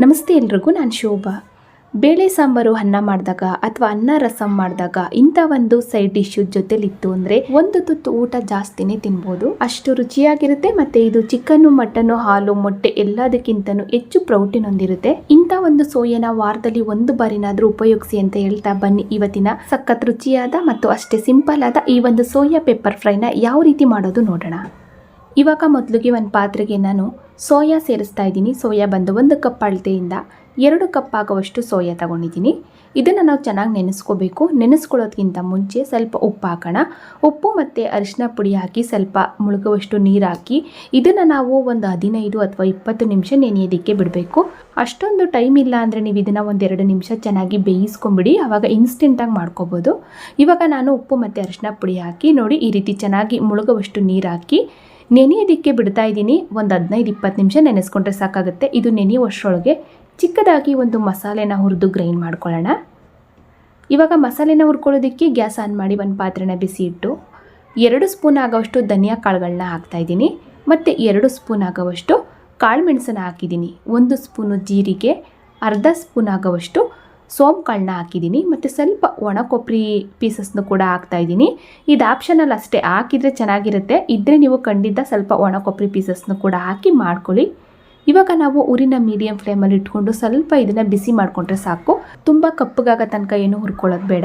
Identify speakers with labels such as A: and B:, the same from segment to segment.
A: ನಮಸ್ತೆ ಎಲ್ರಿಗೂ, ನಾನು ಶೋಭಾ. ಬೇಳೆ ಸಾಂಬಾರು ಅನ್ನ ಮಾಡಿದಾಗ ಅಥವಾ ಅನ್ನ ರಸಂ ಮಾಡಿದಾಗ ಇಂಥ ಒಂದು ಸೈಡ್ ಡಿಶ್ ಜೊತೆಲಿತ್ತು ಅಂದರೆ ಒಂದು ತುತ್ತು ಊಟ ಜಾಸ್ತಿನೇ ತಿನ್ಬೋದು. ಅಷ್ಟು ರುಚಿಯಾಗಿರುತ್ತೆ ಮತ್ತೆ ಇದು ಚಿಕನ್ನು, ಮಟನ್ನು, ಹಾಲು, ಮೊಟ್ಟೆ ಎಲ್ಲದಕ್ಕಿಂತನೂ ಹೆಚ್ಚು ಪ್ರೋಟೀನ್ ಹೊಂದಿರುತ್ತೆ. ಇಂಥ ಒಂದು ಸೋಯನ ವಾರದಲ್ಲಿ ಒಂದು ಬಾರಿನಾದರೂ ಉಪಯೋಗಿಸಿ ಅಂತ ಹೇಳ್ತಾ ಬನ್ನಿ. ಇವತ್ತಿನ ಸಖತ್ ರುಚಿಯಾದ ಮತ್ತು ಅಷ್ಟೇ ಸಿಂಪಲ್ ಆದ ಈ ಒಂದು ಸೋಯಾ ಪೆಪ್ಪರ್ ಫ್ರೈನ ಯಾವ ರೀತಿ ಮಾಡೋದು ನೋಡೋಣ. ಇವಾಗ ಮೊದಲಿಗೆ ಒಂದು ಪಾತ್ರೆಗೆ ನಾನು ಸೋಯಾ ಸೇರಿಸ್ತಾ ಇದ್ದೀನಿ. ಸೋಯಾ ಬಂದು ಒಂದು ಕಪ್ ಅಳತೆಯಿಂದ ಎರಡು ಕಪ್ ಆಗುವಷ್ಟು ಸೋಯಾ ತಗೊಂಡಿದ್ದೀನಿ. ಇದನ್ನು ನಾವು ಚೆನ್ನಾಗಿ ನೆನೆಸ್ಕೋಬೇಕು. ನೆನೆಸ್ಕೊಳ್ಳೋದ್ಕಿಂತ ಮುಂಚೆ ಸ್ವಲ್ಪ ಉಪ್ಪು ಹಾಕೋಣ. ಉಪ್ಪು ಮತ್ತು ಅರಿಶಿನ ಪುಡಿ ಹಾಕಿ ಸ್ವಲ್ಪ ಮುಳುಗುವಷ್ಟು ನೀರು ಹಾಕಿ ಇದನ್ನು ನಾವು ಒಂದು ಹದಿನೈದು ಅಥವಾ ಇಪ್ಪತ್ತು ನಿಮಿಷ ನೆನೆಯೋದಕ್ಕೆ ಬಿಡಬೇಕು. ಅಷ್ಟೊಂದು ಟೈಮ್ ಇಲ್ಲ ಅಂದರೆ ನೀವು ಇದನ್ನು ಒಂದೆರಡು ನಿಮಿಷ ಚೆನ್ನಾಗಿ ಬೇಯಿಸ್ಕೊಂಬಿಡಿ. ಆವಾಗ ಇನ್ಸ್ಟೆಂಟಾಗಿ ಮಾಡ್ಕೋಬೋದು. ಇವಾಗ ನಾನು ಉಪ್ಪು ಮತ್ತು ಅರಿಶಿನ ಪುಡಿ ಹಾಕಿ ನೋಡಿ ಈ ರೀತಿ ಚೆನ್ನಾಗಿ ಮುಳುಗುವಷ್ಟು ನೀರು ಹಾಕಿ ನೆನೆಯೋದಕ್ಕೆ ಬಿಡ್ತಾ ಇದ್ದೀನಿ. ಒಂದು ಹದಿನೈದು ಇಪ್ಪತ್ತು ನಿಮಿಷ ನೆನೆಸ್ಕೊಂಡ್ರೆ ಸಾಕಾಗುತ್ತೆ. ಇದು ನೆನೆಯುವಷ್ಟರೊಳಗೆ ಚಿಕ್ಕದಾಗಿ ಒಂದು ಮಸಾಲೆನ ಹುರಿದು ಗ್ರೈಂಡ್ ಮಾಡ್ಕೊಳ್ಳೋಣ. ಇವಾಗ ಮಸಾಲೆನ ಹುರ್ಕೊಳ್ಳೋದಕ್ಕೆ ಗ್ಯಾಸ್ ಆನ್ ಮಾಡಿ ಒಂದು ಪಾತ್ರೆನ ಬಿಸಿ ಇಟ್ಟು ಎರಡು ಸ್ಪೂನ್ ಆಗೋವಷ್ಟು ಧನಿಯಾ ಕಾಳುಗಳನ್ನ ಹಾಕ್ತಾಯಿದ್ದೀನಿ ಮತ್ತು ಎರಡು ಸ್ಪೂನ್ ಆಗೋವಷ್ಟು ಕಾಳು ಮೆಣಸನ್ನ ಹಾಕಿದ್ದೀನಿ. ಒಂದು ಸ್ಪೂನು ಜೀರಿಗೆ, ಅರ್ಧ ಸ್ಪೂನ್ ಆಗೋವಷ್ಟು ಸೋಂಪು ಕಾಳನ್ನ ಹಾಕಿದ್ದೀನಿ, ಮತ್ತು ಸ್ವಲ್ಪ ಒಣ ಕೊಬ್ಬರಿ ಪೀಸಸ್ನು ಕೂಡ ಹಾಕ್ತಾಯಿದ್ದೀನಿ ಇದು ಆಪ್ಷನಲ್ ಅಷ್ಟೇ, ಹಾಕಿದರೆ ಚೆನ್ನಾಗಿರುತ್ತೆ. ಇದ್ದರೆ ನೀವು ಖಂಡಿತ ಸ್ವಲ್ಪ ಒಣ ಕೊಬ್ಬರಿ ಪೀಸಸ್ನು ಕೂಡ ಹಾಕಿ ಮಾಡ್ಕೊಳ್ಳಿ. ಇವಾಗ ನಾವು ಊರಿನ ಮೀಡಿಯಂ ಫ್ಲೇಮಲ್ಲಿ ಇಟ್ಕೊಂಡು ಸ್ವಲ್ಪ ಇದನ್ನು ಬಿಸಿ ಮಾಡಿಕೊಂಡ್ರೆ ಸಾಕು. ತುಂಬ ಕಪ್ಪಗಾಗ ತನಕ ಏನು ಹುರ್ಕೊಳ್ಳೋದು ಬೇಡ.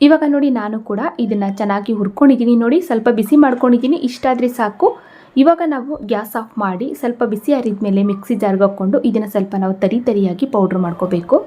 A: ಇವಾಗ ನೋಡಿ ನಾನು ಕೂಡ ಇದನ್ನು ಚೆನ್ನಾಗಿ ಹುರ್ಕೊಂಡಿದ್ದೀನಿ. ನೋಡಿ, ಸ್ವಲ್ಪ ಬಿಸಿ ಮಾಡ್ಕೊಂಡಿದ್ದೀನಿ ಇಷ್ಟಾದರೆ ಸಾಕು. ಇವಾಗ ನಾವು ಗ್ಯಾಸ್ ಆಫ್ ಮಾಡಿ ಸ್ವಲ್ಪ ಬಿಸಿ ಹರಿದ ಮೇಲೆ ಮಿಕ್ಸಿ ಜಾರ್ಗೆ ಹಾಕ್ಕೊಂಡು ಇದನ್ನು ಸ್ವಲ್ಪ ನಾವು ತರಿ ತರಿಯಾಗಿ ಪೌಡ್ರ್ ಮಾಡ್ಕೋಬೇಕು.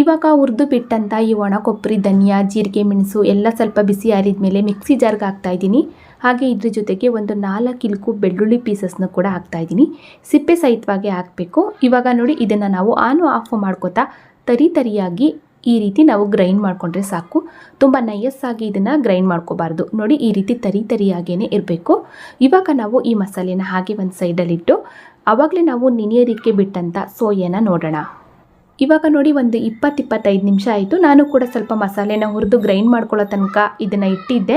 A: ಇವಾಗ ಹುರಿದು ಬಿಟ್ಟಂಥ ಈ ಒಣ ಕೊಬ್ಬರಿ, ಧನಿಯಾ, ಜೀರಿಗೆ, ಮೆಣಸು ಎಲ್ಲ ಸ್ವಲ್ಪ ಬಿಸಿ ಆರಿದ ಮೇಲೆ ಮಿಕ್ಸಿ ಜಾರ್ಗೆ ಹಾಕ್ತಾ ಇದ್ದೀನಿ. ಹಾಗೆ ಇದ್ರ ಜೊತೆಗೆ ಒಂದು ನಾಲ್ಕು ಇಲ್ಕು ಬೆಳ್ಳುಳ್ಳಿ ಪೀಸಸ್ನ ಕೂಡ ಹಾಕ್ತಾ ಇದ್ದೀನಿ. ಸಿಪ್ಪೆ ಸಹಿತವಾಗಿ ಹಾಕಬೇಕು. ಇವಾಗ ನೋಡಿ ಇದನ್ನು ನಾವು ಆನು ಆಫ್ ಮಾಡ್ಕೋತಾ ತರಿ ತರಿಯಾಗಿ ಈ ರೀತಿ ನಾವು ಗ್ರೈಂಡ್ ಮಾಡಿಕೊಂಡ್ರೆ ಸಾಕು. ತುಂಬ ನಯಸ್ಸಾಗಿ ಇದನ್ನು ಗ್ರೈಂಡ್ ಮಾಡ್ಕೋಬಾರ್ದು. ನೋಡಿ ಈ ರೀತಿ ತರಿ ತರಿಯಾಗೇ ಇರಬೇಕು. ಇವಾಗ ನಾವು ಈ ಮಸಾಲೆನ ಹಾಗೆ ಒಂದು ಸೈಡಲ್ಲಿಟ್ಟು ಆವಾಗಲೇ ನಾವು ನೆನೆಯೋದಕ್ಕೆ ಬಿಟ್ಟಂಥ ಸೋಯನ ನೋಡೋಣ. ಇವಾಗ ನೋಡಿ ಒಂದು ಇಪ್ಪತ್ತು ಇಪ್ಪತ್ತೈದು ನಿಮಿಷ ಆಯಿತು. ನಾನು ಕೂಡ ಸ್ವಲ್ಪ ಮಸಾಲೆನ ಹುರಿದು ಗ್ರೈಂಡ್ ಮಾಡ್ಕೊಳ್ಳೋ ತನಕ ಇದನ್ನು ಇಟ್ಟಿದ್ದೆ.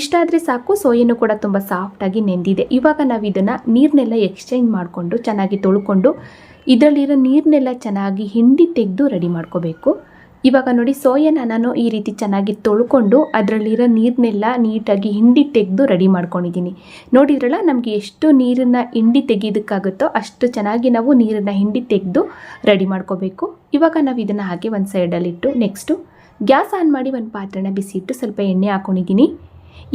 A: ಇಷ್ಟಾದರೆ ಸಾಕು ಸೋಯನ್ನು ಕೂಡ ತುಂಬ ಸಾಫ್ಟಾಗಿ ನೆಂದಿದೆ. ಇವಾಗ ನಾವು ಇದನ್ನು ನೀರನ್ನೆಲ್ಲ ಎಕ್ಸ್ಚೇಂಜ್ ಮಾಡಿಕೊಂಡು ಚೆನ್ನಾಗಿ ತೊಳ್ಕೊಂಡು, ಇದರಲ್ಲಿರೋ ನೀರನ್ನೆಲ್ಲ ಚೆನ್ನಾಗಿ ಹಿಂಡಿ ತೆಗೆದು ರೆಡಿ ಮಾಡ್ಕೋಬೇಕು. ಇವಾಗ ನೋಡಿ ಸೋಯನ ನಾನು ಈ ರೀತಿ ಚೆನ್ನಾಗಿ ತೊಳ್ಕೊಂಡು ಅದರಲ್ಲಿರೋ ನೀರನ್ನೆಲ್ಲ ನೀಟಾಗಿ ಹಿಂಡಿ ತೆಗೆದು ರೆಡಿ ಮಾಡ್ಕೊಂಡಿದ್ದೀನಿ. ನೋಡಿದ್ರಲ್ಲ ನಮಗೆ ಎಷ್ಟು ನೀರನ್ನು ಹಿಂಡಿ ತೆಗೆಯೋದಕ್ಕಾಗುತ್ತೋ ಅಷ್ಟು ಚೆನ್ನಾಗಿ ನಾವು ನೀರನ್ನು ಹಿಂಡಿ ತೆಗೆದು ರೆಡಿ ಮಾಡ್ಕೋಬೇಕು. ಇವಾಗ ನಾವು ಇದನ್ನು ಹಾಗೆ ಒಂದು ಸೈಡಲ್ಲಿಟ್ಟು ನೆಕ್ಸ್ಟು ಗ್ಯಾಸ್ ಆನ್ ಮಾಡಿ ಒಂದು ಪಾತ್ರೆನ ಬಿಸಿ ಇಟ್ಟು ಸ್ವಲ್ಪ ಎಣ್ಣೆ ಹಾಕೊಂಡಿದ್ದೀನಿ.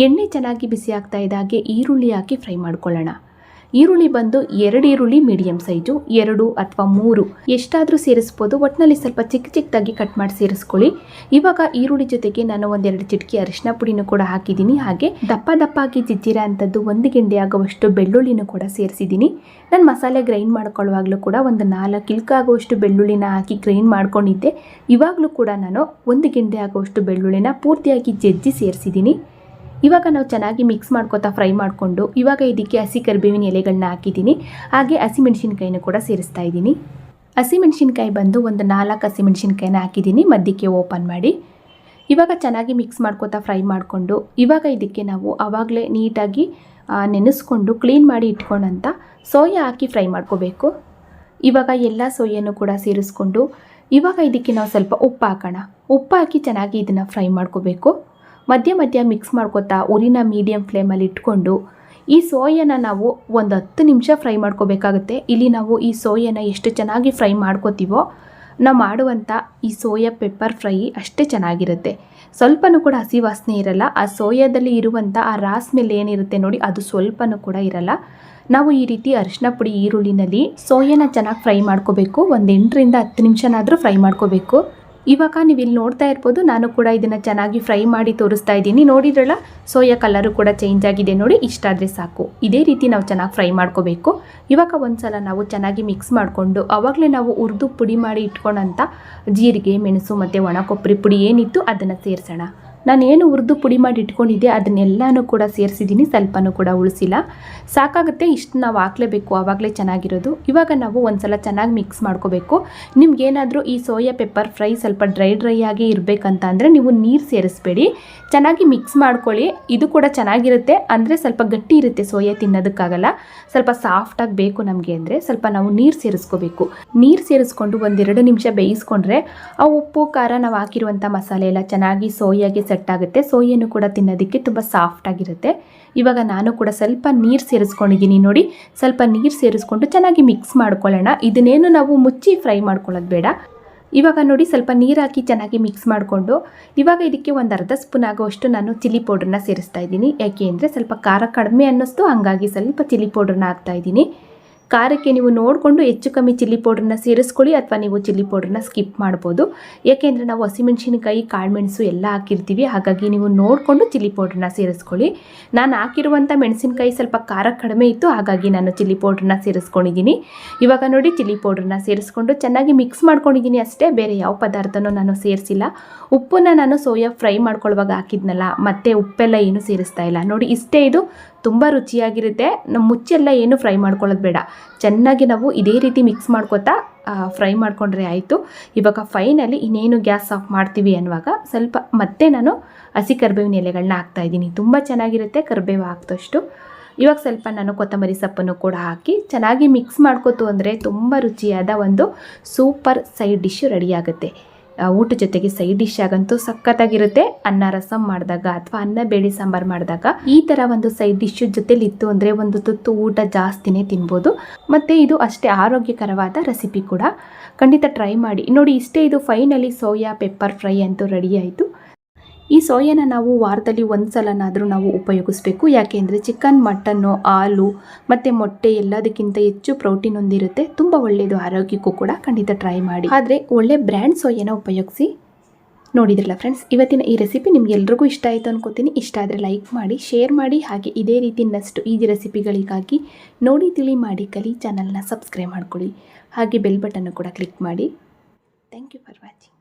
A: ಎಣ್ಣೆ ಚೆನ್ನಾಗಿ ಬಿಸಿ ಆಗ್ತಾ ಇದ್ದಾಗೆ ಈರುಳ್ಳಿ ಹಾಕಿ ಫ್ರೈ ಮಾಡ್ಕೊಳ್ಳೋಣ. ಈರುಳ್ಳಿ ಬಂದು ಎರಡು ಈರುಳ್ಳಿ ಮೀಡಿಯಂ ಸೈಜು, ಎರಡು ಅಥವಾ ಮೂರು. ಎಷ್ಟಾದರೂ ಸೇರಿಸ್ಬೋದು. ಒಟ್ಟಿನಲ್ಲಿ ಸ್ವಲ್ಪ ಚಿಕ್ಕ ಚಿಕ್ಕದಾಗಿ ಕಟ್ ಮಾಡಿ ಸೇರಿಸ್ಕೊಳ್ಳಿ. ಇವಾಗ ಈರುಳ್ಳಿ ಜೊತೆಗೆ ನಾನು ಒಂದೆರಡು ಚಿಟಕಿ ಅರಿಶಿನ ಪುಡಿನೂ ಕೂಡ ಹಾಕಿದ್ದೀನಿ. ಹಾಗೆ ದಪ್ಪ ದಪ್ಪಾಗಿ ಜಿಜ್ಜಿರ ಅಂಥದ್ದು ಒಂದು ಗೆಂಡೆ ಆಗುವಷ್ಟು ಬೆಳ್ಳುಳ್ಳಿನೂ ಕೂಡ ಸೇರಿಸಿದ್ದೀನಿ. ನಾನು ಮಸಾಲೆ ಗ್ರೈಂಡ್ ಮಾಡ್ಕೊಳ್ಳುವಾಗಲೂ ಕೂಡ ಒಂದು ನಾಲ್ಕು ಇಲ್ಕಾಗುವಷ್ಟು ಬೆಳ್ಳುಳ್ಳಿನ ಹಾಕಿ ಗ್ರೈಂಡ್ ಮಾಡ್ಕೊಂಡಿದ್ದೆ. ಇವಾಗಲೂ ಕೂಡ ನಾನು ಒಂದು ಗೆಂಡೆ ಆಗುವಷ್ಟು ಬೆಳ್ಳುಳ್ಳಿನ ಪೂರ್ತಿಯಾಗಿ ಜಜ್ಜಿ ಸೇರಿಸಿದ್ದೀನಿ. ಇವಾಗ ನಾವು ಚೆನ್ನಾಗಿ ಮಿಕ್ಸ್ ಮಾಡ್ಕೋತಾ ಫ್ರೈ ಮಾಡಿಕೊಂಡು, ಇವಾಗ ಇದಕ್ಕೆ ಹಸಿ ಕರಿಬೇವಿನ ಎಲೆಗಳನ್ನ ಹಾಕಿದ್ದೀನಿ. ಹಾಗೆ ಹಸಿಮೆಣಸಿನ್ಕಾಯಿನೂ ಕೂಡ ಸೇರಿಸ್ತಾ ಇದ್ದೀನಿ. ಹಸಿಮೆಣಸಿನ್ಕಾಯಿ ಬಂದು ಒಂದು ನಾಲ್ಕು ಹಸಿಮೆಣಸಿನ್ಕಾಯಿನ ಹಾಕಿದ್ದೀನಿ, ಮಧ್ಯಕ್ಕೆ ಓಪನ್ ಮಾಡಿ. ಇವಾಗ ಚೆನ್ನಾಗಿ ಮಿಕ್ಸ್ ಮಾಡ್ಕೋತಾ ಫ್ರೈ ಮಾಡಿಕೊಂಡು, ಇವಾಗ ಇದಕ್ಕೆ ನಾವು ಆವಾಗಲೇ ನೀಟಾಗಿ ನೆನೆಸ್ಕೊಂಡು ಕ್ಲೀನ್ ಮಾಡಿ ಇಟ್ಕೊಂಡಂಥ ಸೋಯಾ ಹಾಕಿ ಫ್ರೈ ಮಾಡ್ಕೋಬೇಕು. ಇವಾಗ ಎಲ್ಲ ಸೋಯನ್ನು ಕೂಡ ಸೇರಿಸ್ಕೊಂಡು, ಇವಾಗ ಇದಕ್ಕೆ ನಾವು ಸ್ವಲ್ಪ ಉಪ್ಪು ಹಾಕೋಣ. ಉಪ್ಪು ಹಾಕಿ ಚೆನ್ನಾಗಿ ಇದನ್ನು ಫ್ರೈ ಮಾಡ್ಕೋಬೇಕು. ಮಧ್ಯ ಮಧ್ಯ ಮಿಕ್ಸ್ ಮಾಡ್ಕೋತಾ ಉರಿನ ಮೀಡಿಯಮ್ ಫ್ಲೇಮಲ್ಲಿ ಇಟ್ಕೊಂಡು ಈ ಸೋಯನ ನಾವು ಒಂದು ಹತ್ತು ನಿಮಿಷ ಫ್ರೈ ಮಾಡ್ಕೋಬೇಕಾಗುತ್ತೆ. ಇಲ್ಲಿ ನಾವು ಈ ಸೋಯನ ಎಷ್ಟು ಚೆನ್ನಾಗಿ ಫ್ರೈ ಮಾಡ್ಕೋತೀವೋ ನಾವು ಮಾಡುವಂಥ ಈ ಸೋಯಾ ಪೆಪ್ಪರ್ ಫ್ರೈ ಅಷ್ಟೇ ಚೆನ್ನಾಗಿರುತ್ತೆ. ಸ್ವಲ್ಪನೂ ಕೂಡ ಹಸಿ ವಾಸನೆ ಇರಲ್ಲ. ಆ ಸೋಯಾದಲ್ಲಿ ಇರುವಂಥ ಆ ರಾಸ್ ಮೇಲೆ ಏನಿರುತ್ತೆ ನೋಡಿ ಅದು ಸ್ವಲ್ಪನೂ ಕೂಡ ಇರಲ್ಲ. ನಾವು ಈ ರೀತಿ ಅರಿಶಿನ ಪುಡಿ, ಈರುಳ್ಳಿನಲ್ಲಿ ಸೋಯಾನ ಚೆನ್ನಾಗಿ ಫ್ರೈ ಮಾಡ್ಕೋಬೇಕು. ಒಂದು ಎಂಟರಿಂದ ಹತ್ತು ನಿಮಿಷನಾದರೂ ಫ್ರೈ ಮಾಡ್ಕೋಬೇಕು. ಇವಾಗ ನೀವು ಇಲ್ಲಿ ನೋಡ್ತಾ ಇರ್ಬೋದು, ನಾನು ಕೂಡ ಇದನ್ನು ಚೆನ್ನಾಗಿ ಫ್ರೈ ಮಾಡಿ ತೋರಿಸ್ತಾ ಇದ್ದೀನಿ. ನೋಡಿದ್ರಲ್ಲ, ಸೋಯಾ ಕಲರು ಕೂಡ ಚೇಂಜ್ ಆಗಿದೆ ನೋಡಿ ಇಷ್ಟಾದರೆ ಸಾಕು. ಇದೇ ರೀತಿ ನಾವು ಚೆನ್ನಾಗಿ ಫ್ರೈ ಮಾಡ್ಕೋಬೇಕು. ಇವಾಗ ಒಂದ್ಸಲ ನಾವು ಚೆನ್ನಾಗಿ ಮಿಕ್ಸ್ ಮಾಡಿಕೊಂಡು ಆವಾಗಲೇ ನಾವು ಹುರಿದು ಪುಡಿ ಮಾಡಿ ಇಟ್ಕೊಂಡಂಥ ಜೀರಿಗೆ, ಮೆಣಸು ಮತ್ತು ಒಣ ಕೊಬ್ಬರಿ ಪುಡಿ ಏನಿತ್ತು, ಅದನ್ನು ಸೇರಿಸೋಣ. ನಾನೇನು ಹುರಿದು ಪುಡಿ ಮಾಡಿ ಇಟ್ಕೊಂಡಿದ್ದೆ, ಅದನ್ನೆಲ್ಲನೂ ಕೂಡ ಸೇರಿಸಿದ್ದೀನಿ, ಸ್ವಲ್ಪನೂ ಕೂಡ ಉಳಿಸಿಲ್ಲ. ಸಾಕಾಗುತ್ತೆ, ಇಷ್ಟು ನಾವು ಹಾಕ್ಲೇಬೇಕು, ಆವಾಗಲೇ ಚೆನ್ನಾಗಿರೋದು. ಇವಾಗ ನಾವು ಒಂದ್ಸಲ ಚೆನ್ನಾಗಿ ಮಿಕ್ಸ್ ಮಾಡ್ಕೋಬೇಕು. ನಿಮ್ಗೇನಾದರೂ ಈ ಸೋಯಾ ಪೆಪ್ಪರ್ ಫ್ರೈ ಸ್ವಲ್ಪ ಡ್ರೈ ಡ್ರೈ ಆಗಿ ಇರಬೇಕಂತ ಅಂದರೆ ನೀವು ನೀರು ಸೇರಿಸ್ಬೇಡಿ. ಚೆನ್ನಾಗಿ ಮಿಕ್ಸ್ ಮಾಡ್ಕೊಳ್ಳಿ. ಇದು ಕೂಡ ಚೆನ್ನಾಗಿರುತ್ತೆ. ಅಂದರೆ ಸ್ವಲ್ಪ ಗಟ್ಟಿ ಇರುತ್ತೆ ಸೋಯಾ ತಿನ್ನೋದಕ್ಕಾಗಲ್ಲ. ಸ್ವಲ್ಪ ಸಾಫ್ಟಾಗಿ ಬೇಕು ನಮಗೆ ಅಂದರೆ ಸ್ವಲ್ಪ ನಾವು ನೀರು ಸೇರಿಸ್ಕೋಬೇಕು. ನೀರು ಸೇರಿಸ್ಕೊಂಡು ಒಂದೆರಡು ನಿಮಿಷ ಬೇಯಿಸ್ಕೊಂಡ್ರೆ ಆ ಉಪ್ಪು, ಖಾರ ನಾವು ಹಾಕಿರುವಂಥ ಮಸಾಲೆ ಎಲ್ಲ ಚೆನ್ನಾಗಿ ಸೋಯಾಗೆ ಸೆಟ್ ಆಗುತ್ತೆ ಸೋಯನ್ನು ಕೂಡ ತಿನ್ನೋದಕ್ಕೆ ತುಂಬ ಸಾಫ್ಟ್ ಆಗಿರುತ್ತೆ. ಇವಾಗ ನಾನು ಕೂಡ ಸ್ವಲ್ಪ ನೀರು ಸೇರಿಸ್ಕೊಂಡಿದ್ದೀನಿ ನೋಡಿ. ಸ್ವಲ್ಪ ನೀರು ಸೇರಿಸ್ಕೊಂಡು ಚೆನ್ನಾಗಿ ಮಿಕ್ಸ್ ಮಾಡ್ಕೊಳ್ಳೋಣ. ಇದನ್ನೇನು ನಾವು ಮುಚ್ಚಿ ಫ್ರೈ ಮಾಡ್ಕೊಳ್ಳೋದು ಬೇಡ. ಇವಾಗ ನೋಡಿ ಸ್ವಲ್ಪ ನೀರು ಹಾಕಿ ಚೆನ್ನಾಗಿ ಮಿಕ್ಸ್ ಮಾಡಿಕೊಂಡು. ಇವಾಗ ಇದಕ್ಕೆ ಒಂದು ಅರ್ಧ ಸ್ಪೂನ್ ಆಗುವಷ್ಟು ನಾನು ಚಿಲ್ಲಿ ಪೌಡ್ರನ್ನ ಸೇರಿಸ್ತಾ ಇದ್ದೀನಿ. ಯಾಕೆ ಅಂದರೆ ಸ್ವಲ್ಪ ಖಾರ ಕಡಿಮೆ ಅನ್ನಿಸ್ತು, ಹಂಗಾಗಿ ಸ್ವಲ್ಪ ಚಿಲ್ಲಿ ಪೌಡ್ರನ್ನ ಹಾಕ್ತಾ ಇದ್ದೀನಿ. ಖಾರಕ್ಕೆ ನೀವು ನೋಡಿಕೊಂಡು ಹೆಚ್ಚು ಕಮ್ಮಿ ಚಿಲ್ಲಿ ಪೌಡ್ರನ್ನ ಸೇರಿಸ್ಕೊಳ್ಳಿ ಅಥವಾ ನೀವು ಚಿಲ್ಲಿ ಪೌಡ್ರನ್ನ ಸ್ಕಿಪ್ ಮಾಡ್ಬೋದು. ಏಕೆಂದರೆ ನಾವು ಹಸಿಮೆಣಸಿನಕಾಯಿ, ಕಾಳುಮೆಣಸು ಎಲ್ಲ ಹಾಕಿರ್ತೀವಿ. ಹಾಗಾಗಿ ನೀವು ನೋಡಿಕೊಂಡು ಚಿಲ್ಲಿ ಪೌಡ್ರನ್ನ ಸೇರಿಸ್ಕೊಳ್ಳಿ. ನಾನು ಹಾಕಿರುವಂಥ ಮೆಣಸಿನಕಾಯಿ ಸ್ವಲ್ಪ ಖಾರ ಕಡಿಮೆ ಇತ್ತು. ಹಾಗಾಗಿ ನಾನು ಚಿಲ್ಲಿ ಪೌಡ್ರನ್ನ ಸೇರಿಸ್ಕೊಂಡಿದ್ದೀನಿ. ಇವಾಗ ನೋಡಿ ಚಿಲ್ಲಿ ಪೌಡ್ರನ್ನ ಸೇರಿಸ್ಕೊಂಡು ಚೆನ್ನಾಗಿ ಮಿಕ್ಸ್ ಮಾಡ್ಕೊಂಡಿದ್ದೀನಿ ಅಷ್ಟೇ. ಬೇರೆ ಯಾವ ಪದಾರ್ಥನೂ ನಾನು ಸೇರಿಸಿಲ್ಲ. ಉಪ್ಪನ್ನು ನಾನು ಸೋಯಾ ಫ್ರೈ ಮಾಡ್ಕೊಳ್ಳುವಾಗ ಹಾಕಿದ್ನಲ್ಲ, ಮತ್ತೆ ಉಪ್ಪೆಲ್ಲ ಏನು ಸೇರಿಸ್ತಾ ಇಲ್ಲ. ನೋಡಿ ಇಷ್ಟೇ ಇದು. ತುಂಬ ರುಚಿಯಾಗಿರುತ್ತೆ. ನಮ್ಮ ಮುಚ್ಚೆಲ್ಲ ಏನು ಫ್ರೈ ಮಾಡ್ಕೊಳ್ಳೋದು ಬೇಡ. ಚೆನ್ನಾಗಿ ನಾವು ಇದೇ ರೀತಿ ಮಿಕ್ಸ್ ಮಾಡ್ಕೋತಾ ಫ್ರೈ ಮಾಡಿಕೊಂಡ್ರೆ ಆಯಿತು. ಇವಾಗ ಫೈನಲಿ ಇನ್ನೇನು ಗ್ಯಾಸ್ ಆಫ್ ಮಾಡ್ತೀವಿ ಅನ್ನುವಾಗ ಸ್ವಲ್ಪ ಮತ್ತೆ ನಾನು ಹಸಿ ಕರ್ಬೇವಿನ ಎಲೆಗಳನ್ನ ಹಾಕ್ತಾ ಇದ್ದೀನಿ. ತುಂಬ ಚೆನ್ನಾಗಿರುತ್ತೆ ಕರಿಬೇವು ಹಾಕ್ದಷ್ಟು. ಇವಾಗ ಸ್ವಲ್ಪ ನಾನು ಕೊತ್ತಂಬರಿ ಸೊಪ್ಪನ್ನು ಕೂಡ ಹಾಕಿ ಚೆನ್ನಾಗಿ ಮಿಕ್ಸ್ ಮಾಡ್ಕೋತು ಅಂದರೆ ತುಂಬ ರುಚಿಯಾದ ಒಂದು ಸೂಪರ್ ಸೈಡ್ ಡಿಶ್ಶು ರೆಡಿ ಆಗುತ್ತೆ. ಆ, ಊಟ ಜೊತೆಗೆ ಸೈಡ್ ಡಿಶ್ ಆಗಂತೂ ಸಖತ್ತಾಗಿರುತ್ತೆ. ಅನ್ನ ರಸಂ ಮಾಡಿದಾಗ ಅಥವಾ ಅನ್ನ, ಬೇಳೆ ಸಾಂಬಾರ್ ಮಾಡಿದಾಗ ಈ ತರ ಒಂದು ಸೈಡ್ ಡಿಶ್ ಜೊತೆಲಿ ಇತ್ತು ಅಂದ್ರೆ ಒಂದು ತುತ್ತು ಊಟ ಜಾಸ್ತಿನೇ ತಿನ್ಬೋದು. ಮತ್ತೆ ಇದು ಅಷ್ಟೇ ಆರೋಗ್ಯಕರವಾದ ರೆಸಿಪಿ ಕೂಡ. ಖಂಡಿತ ಟ್ರೈ ಮಾಡಿ. ನೋಡಿ, ಇಷ್ಟೇ ಇದು ಫೈನಲಿ ಸೋಯಾ ಪೆಪ್ಪರ್ ಫ್ರೈ ಅಂತೂ ರೆಡಿ ಆಯಿತು. ಈ ಸೋಯೆನ ನಾವು ವಾರದಲ್ಲಿ ಒಂದು ಸಲನಾದರೂ ನಾವು ಉಪಯೋಗಿಸ್ಬೇಕು. ಯಾಕೆಂದರೆ ಚಿಕನ್, ಮಟನ್ನು, ಹಾಲು ಮತ್ತು ಮೊಟ್ಟೆ ಎಲ್ಲದಕ್ಕಿಂತ ಹೆಚ್ಚು ಪ್ರೋಟೀನ್ ಹೊಂದಿರುತ್ತೆ ತುಂಬ ಒಳ್ಳೆಯದು ಆರೋಗ್ಯಕ್ಕೂ ಕೂಡ ಖಂಡಿತ ಟ್ರೈ ಮಾಡಿ. ಆದರೆ ಒಳ್ಳೆ ಬ್ರ್ಯಾಂಡ್ ಸೋಯಾನ ಉಪಯೋಗಿಸಿ ನೋಡಿದ್ರಲ್ಲ ಫ್ರೆಂಡ್ಸ್ ಇವತ್ತಿನ ಈ ರೆಸಿಪಿ ನಿಮ್ಗೆ ಎಲ್ರಿಗೂ ಇಷ್ಟ ಆಯಿತು ಅನ್ಕೋತೀನಿ. ಇಷ್ಟ ಆದರೆ ಲೈಕ್ ಮಾಡಿ ಶೇರ್ ಮಾಡಿ, ಹಾಗೆ ಇದೇ ರೀತಿ ಇನ್ನಷ್ಟು ಈಜಿ ರೆಸಿಪಿಗಳಿಗಾಗಿ ನೋಡಿ, ತಿಳಿ ಮಾಡಿ, ಕಲಿ ಚಾನಲ್ನ ಸಬ್ಸ್ಕ್ರೈಬ್ ಮಾಡ್ಕೊಳ್ಳಿ. ಹಾಗೆ ಬೆಲ್ ಬಟನ್ನು ಕೂಡ ಕ್ಲಿಕ್ ಮಾಡಿ. Thank you for watching